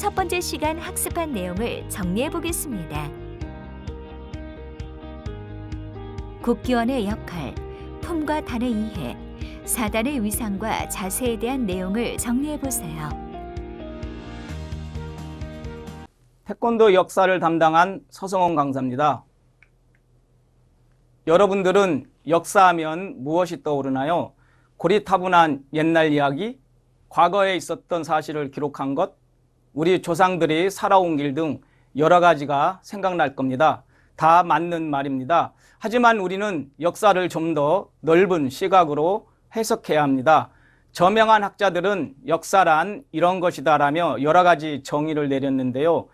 첫 번째 시간 학습한 내용을 정리해 보겠습니다. 국기원의 역할, 품과 단의 이해, 사단의 위상과 자세에 대한 내용을 정리해 보세요. 태권도 역사를 담당한 서성원 강사입니다. 여러분들은 역사하면 무엇이 떠오르나요? 고리타분한 옛날 이야기, 과거에 있었던 사실을 기록한 것, 우리 조상들이 살아온 길 등 여러 가지가 생각날 겁니다. 다 맞는 말입니다. 하지만 우리는 역사를 좀 더 넓은 시각으로 해석해야 합니다. 저명한 학자들은 역사란 이런 것이다라며 여러 가지 정의를 내렸는데요.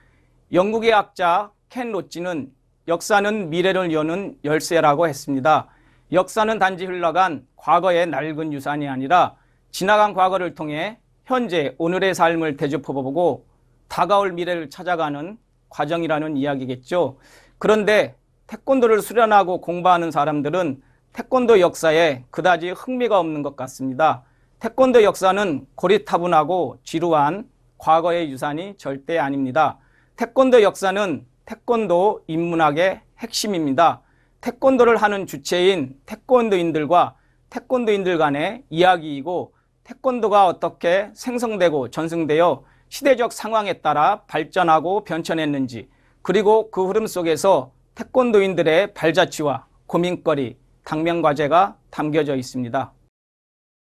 영국의 학자 켄 로치는 역사는 미래를 여는 열쇠라고 했습니다. 역사는 단지 흘러간 과거의 낡은 유산이 아니라 지나간 과거를 통해 현재 오늘의 삶을 되짚어보고 다가올 미래를 찾아가는 과정이라는 이야기겠죠. 그런데 태권도를 수련하고 공부하는 사람들은 태권도 역사에 그다지 흥미가 없는 것 같습니다. 태권도 역사는 고리타분하고 지루한 과거의 유산이 절대 아닙니다. 태권도 역사는 태권도 인문학의 핵심입니다. 태권도를 하는 주체인 태권도인들과 태권도인들 간의 이야기이고 태권도가 어떻게 생성되고 전승되어 시대적 상황에 따라 발전하고 변천했는지 그리고 그 흐름 속에서 태권도인들의 발자취와 고민거리, 당면과제가 담겨져 있습니다.